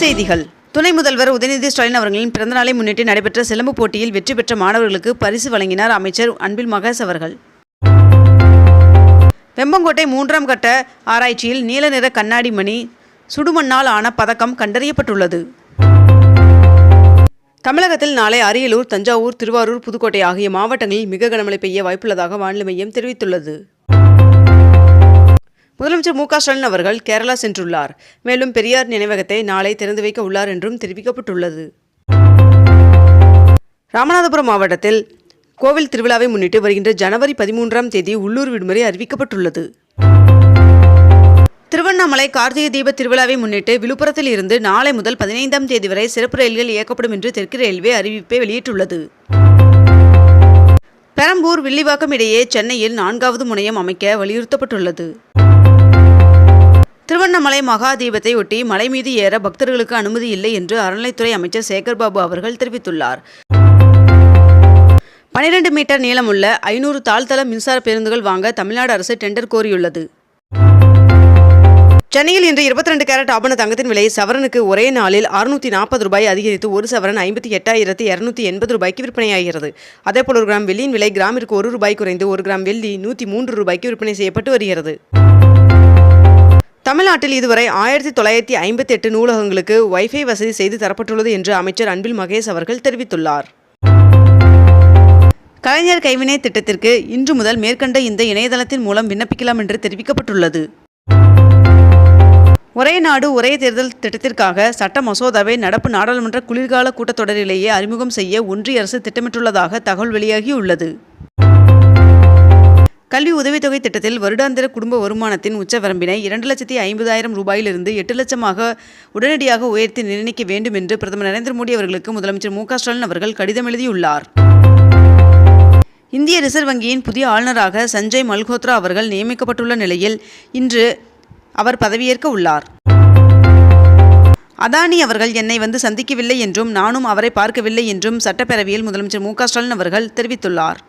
செய்திகள். துணை முதல்வர் உதயநிதி ஸ்டாலின் அவர்களின் பிறந்தநாளை முன்னிட்டு நடைபெற்ற சிலம்பு போட்டியில் வெற்றி பெற்ற மாணவர்களுக்கு பரிசு வழங்கினார் அமைச்சர் அன்பில் மகேஷ் அவர்கள். வெம்பங்கோட்டை மூன்றாம் கட்ட ஆராய்ச்சியில் நீல நிற கண்ணாடி மணி சுடுமண்ணால் ஆன பதக்கம் கண்டறியப்பட்டுள்ளது. தமிழகத்தில் நாளை அரியலூர் தஞ்சாவூர் திருவாரூர் புதுக்கோட்டை ஆகிய மாவட்டங்களில் மிக கனமழை பெய்ய வாய்ப்புள்ளதாக வானிலை மையம் தெரிவித்துள்ளது. முதலமைச்சர் மு க ஸ்டாலின் அவர்கள் கேரளா சென்றுள்ளார். மேலும் பெரியார் நினைவகத்தை நாளை திறந்து வைக்க உள்ளார் என்றும் தெரிவிக்கப்பட்டுள்ளது. ராமநாதபுரம் மாவட்டத்தில் கோவில் திருவிழாவை முன்னிட்டு வருகின்ற ஜனவரி பதிமூன்றாம் தேதி உள்ளூர் விடுமுறை அறிவிக்கப்பட்டுள்ளது. திருவண்ணாமலை கார்த்திகை தீப திருவிழாவை முன்னிட்டு விழுப்புரத்தில் இருந்து நாளை முதல் பதினைந்தாம் தேதி வரை சிறப்பு ரயில்கள் இயக்கப்படும் என்று தெற்கு ரயில்வே அறிவிப்பை வெளியிட்டுள்ளது. பெரம்பூர் வில்லிவாக்கம் இடையே சென்னையில் நான்காவது முனையம் அமைக்க வலியுறுத்தப்பட்டுள்ளது. திருவண்ணாமலை மகா தீபத்தை ஒட்டி மலை மீது ஏற பக்தர்களுக்கு அனுமதி இல்லை என்று அறநிலைத்துறை அமைச்சர் சேகர்பாபு அவர்கள் தெரிவித்துள்ளார். பனிரெண்டு மீட்டர் நீளமுள்ள ஐநூறு தாழ்தள மின்சார பேருந்துகள் வாங்க தமிழ்நாடு அரசு டெண்டர் கோரியுள்ளது. சென்னையில் இன்று இருபத்தி ரெண்டு கேரட் ஆபண தங்கத்தின் விலை சவரனுக்கு ஒரே நாளில் அறுநூத்தி நாற்பது ரூபாய் அதிகரித்து ஒரு சவரன் ஐம்பத்தி எட்டாயிரத்தி இரநூத்தி எண்பது ரூபாய்க்கு விற்பனையாகிறது. அதேபோல் ஒரு கிராம் வெள்ளியின் விலை கிராமிற்கு ஒரு ரூபாய் குறைந்து ஒரு கிராம் வெள்ளி நூற்றி மூன்று ரூபாய்க்கு விற்பனை செய்யப்பட்டு வருகிறது. தமிழ்நாட்டில் இதுவரை ஆயிரத்தி தொள்ளாயிரத்தி ஐம்பத்தி எட்டு நூலகங்களுக்கு வைஃபை வசதி செய்து தரப்பட்டுள்ளது என்று அமைச்சர் அன்பில் மகேஷ் அவர்கள் தெரிவித்துள்ளார். கலைஞர் கைவினை திட்டத்திற்கு இன்று முதல் மேற்கண்ட இந்த இணையதளத்தின் மூலம் விண்ணப்பிக்கலாம் என்று தெரிவிக்கப்பட்டுள்ளது. ஒரே நாடு ஒரே தேர்தல் திட்டத்திற்காக சட்ட மசோதாவை நடப்பு நாடாளுமன்ற குளிர்கால கூட்டத்தொடரிலேயே அறிமுகம் செய்ய ஒன்றிய அரசு திட்டமிட்டுள்ளதாக தகவல் வெளியாகியுள்ளது. கல்வி உதவித்தொகை திட்டத்தில் வருடாந்திர குடும்ப வருமானத்தின் உச்சவரம்பினை இரண்டு லட்சத்தி ஐம்பதாயிரம் ரூபாயிலிருந்து எட்டு லட்சமாக உடனடியாக உயர்த்தி நிர்ணயிக்க வேண்டும் என்று பிரதமர் நரேந்திர மோடி அவர்களுக்கு முதலமைச்சர் மு ஸ்டாலின் அவர்கள் கடிதம் எழுதியுள்ளார். இந்திய ரிசர்வ் வங்கியின் புதிய ஆளுநராக சஞ்சய் மல்ஹோத்ரா அவர்கள் நியமிக்கப்பட்டுள்ள நிலையில் இன்று அவர் பதவியேற்க உள்ளார். அதானி அவர்கள் என்னை வந்து சந்திக்கவில்லை என்றும் நானும் அவரை பார்க்கவில்லை என்றும் சட்டப்பேரவையில் முதலமைச்சர் மு ஸ்டாலின் அவர்கள் தெரிவித்துள்ளார்.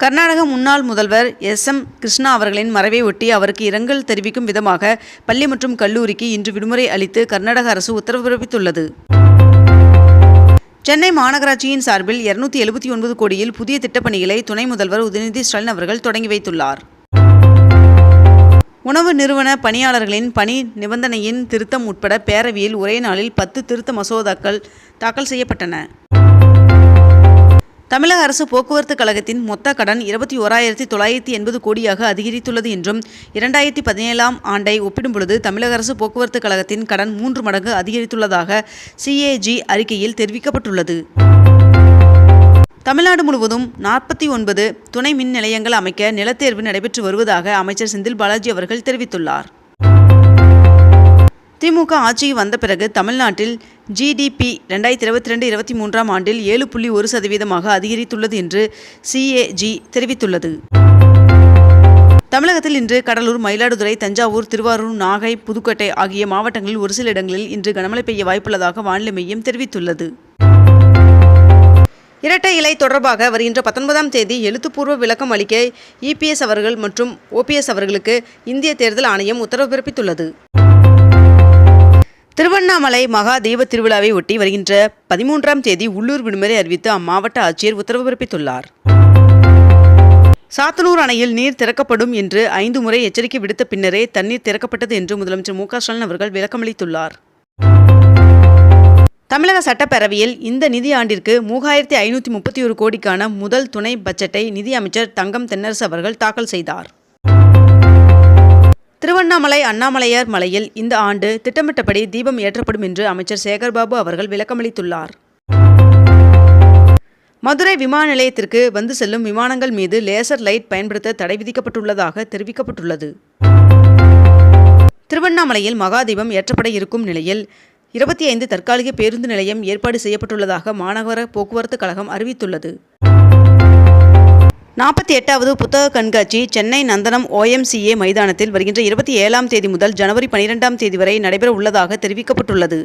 கர்நாடக முன்னாள் முதல்வர் எஸ் எம் கிருஷ்ணா அவர்களின் மறைவை ஒட்டி அவருக்கு இரங்கல் தெரிவிக்கும் விதமாக பள்ளி மற்றும் கல்லூரிக்கு இன்று விடுமுறை அளித்து கர்நாடக அரசு உத்தரவு பிறப்பித்துள்ளது. சென்னை மாநகராட்சியின் சார்பில் இருநூத்தி எழுபத்தி ஒன்பது கோடியில் புதிய திட்டப்பணிகளை துணை முதல்வர் உதயநிதி ஸ்டாலின் அவர்கள் தொடங்கி வைத்துள்ளார். உணவு நிறுவன பணியாளர்களின் பணி நிபந்தனையின் திருத்தம் உட்பட பேரவையில் ஒரே நாளில் பத்து திருத்த மசோதாக்கள் தாக்கல் செய்யப்பட்டன. தமிழக அரசு போக்குவரத்து கழகத்தின் மொத்த கடன் இருபத்தி ஓராயிரத்தி தொள்ளாயிரத்தி எண்பது கோடியாக அதிகரித்துள்ளது என்றும் இரண்டாயிரத்தி பதினேழாம் ஆண்டை ஒப்பிடும்பொழுது தமிழக அரசு போக்குவரத்து கழகத்தின் கடன் மூன்று மடங்கு அதிகரித்துள்ளதாக சிஏஜி அறிக்கையில் தெரிவிக்கப்பட்டுள்ளது. தமிழ்நாடு முழுவதும் நாற்பத்தி ஒன்பது துணை மின் நிலையங்கள் அமைக்க நிலத்தேர்வு நடைபெற்று வருவதாக அமைச்சர் செந்தில் பாலாஜி அவர்கள் தெரிவித்துள்ளார். திமுக ஆட்சிக்கு வந்த பிறகு தமிழ்நாட்டில் ஜிடிபி ரெண்டாயிரத்தி இருபத்தி ரெண்டு இருபத்தி மூன்றாம் ஆண்டில் ஏழு புள்ளி ஒரு சதவீதமாக அதிகரித்துள்ளது என்று சிஏஜி தெரிவித்துள்ளது. தமிழகத்தில் இன்று கடலூர் மயிலாடுதுறை தஞ்சாவூர் திருவாரூர் நாகை புதுக்கோட்டை ஆகிய மாவட்டங்களில் ஒரு சில இடங்களில் இன்று கனமழை பெய்ய வாய்ப்புள்ளதாக வானிலை மையம் தெரிவித்துள்ளது. இரட்டை இலை தொடர்பாக வருகின்ற பத்தொன்பதாம் தேதி எழுத்துப்பூர்வ விளக்கம் அளிக்க இபிஎஸ் அவர்கள் மற்றும் ஓபிஎஸ் அவர்களுக்கு இந்திய தேர்தல் ஆணையம் உத்தரவு பிறப்பித்துள்ளது. திருவண்ணாமலை மகா தெய்வ திருவிழாவை ஒட்டி வருகின்ற பதிமூன்றாம் தேதி உள்ளூர் விடுமுறை அறிவித்து அம்மாவட்ட ஆட்சியர் உத்தரவு பிறப்பித்துள்ளார். சாத்தனூர் அணையில் நீர் திறக்கப்படும் என்று ஐந்து முறை எச்சரிக்கை விடுத்த பின்னரே தண்ணீர் திறக்கப்பட்டது என்று முதலமைச்சர் மு ஸ்டாலின் அவர்கள் விளக்கமளித்துள்ளார். தமிழக சட்டப்பேரவையில் இந்த நிதி ஆண்டிற்கு மூவாயிரத்தி ஐநூற்றி முப்பத்தி ஒரு கோடிக்கான முதல் துணை பட்ஜெட்டை நிதி அமைச்சர் தங்கம் தென்னரசு அவர்கள் தாக்கல் செய்தார். திருவண்ணாமலை அண்ணாமலையார் மலையில் இந்த ஆண்டு திட்டமிட்டபடி தீபம் ஏற்றப்படும் என்று அமைச்சர் சேகர்பாபு அவர்கள் விளக்கமளித்துள்ளார். மதுரை விமான நிலையத்திற்கு வந்து செல்லும் விமானங்கள் மீது லேசர் லைட் பயன்படுத்த தடை விதிக்கப்பட்டுள்ளதாக தெரிவிக்கப்பட்டுள்ளது. திருவண்ணாமலையில் மகாதீபம் ஏற்றப்பட இருக்கும் நிலையில் இருபத்தி ஐந்து தற்காலிக பேருந்து நிலையம் ஏற்பாடு செய்யப்பட்டுள்ளதாக மாநகர போக்குவரத்து கழகம் அறிவித்துள்ளது. நாற்பத்தி எட்டாவது புத்தக கண்காட்சி சென்னை நந்தனம் ஓஎம்சிஏ மைதானத்தில் வருகின்ற இருபத்தி ஏழாம் தேதி முதல் ஜனவரி பனிரெண்டாம் தேதி வரை நடைபெற உள்ளதாக தெரிவிக்கப்பட்டுள்ளது.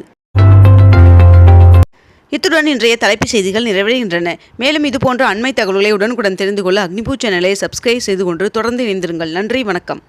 இத்துடன் இன்றைய தலைப்புச் செய்திகள் நிறைவடைகின்றன. மேலும் இதுபோன்ற அண்மை தகவல்களை உடனுக்குடன் தெரிந்து கொள்ள அக்னிபூ சேனலை சப்ஸ்கிரைப் செய்து கொண்டு தொடர்ந்து இணைந்திருங்கள். நன்றி வணக்கம்.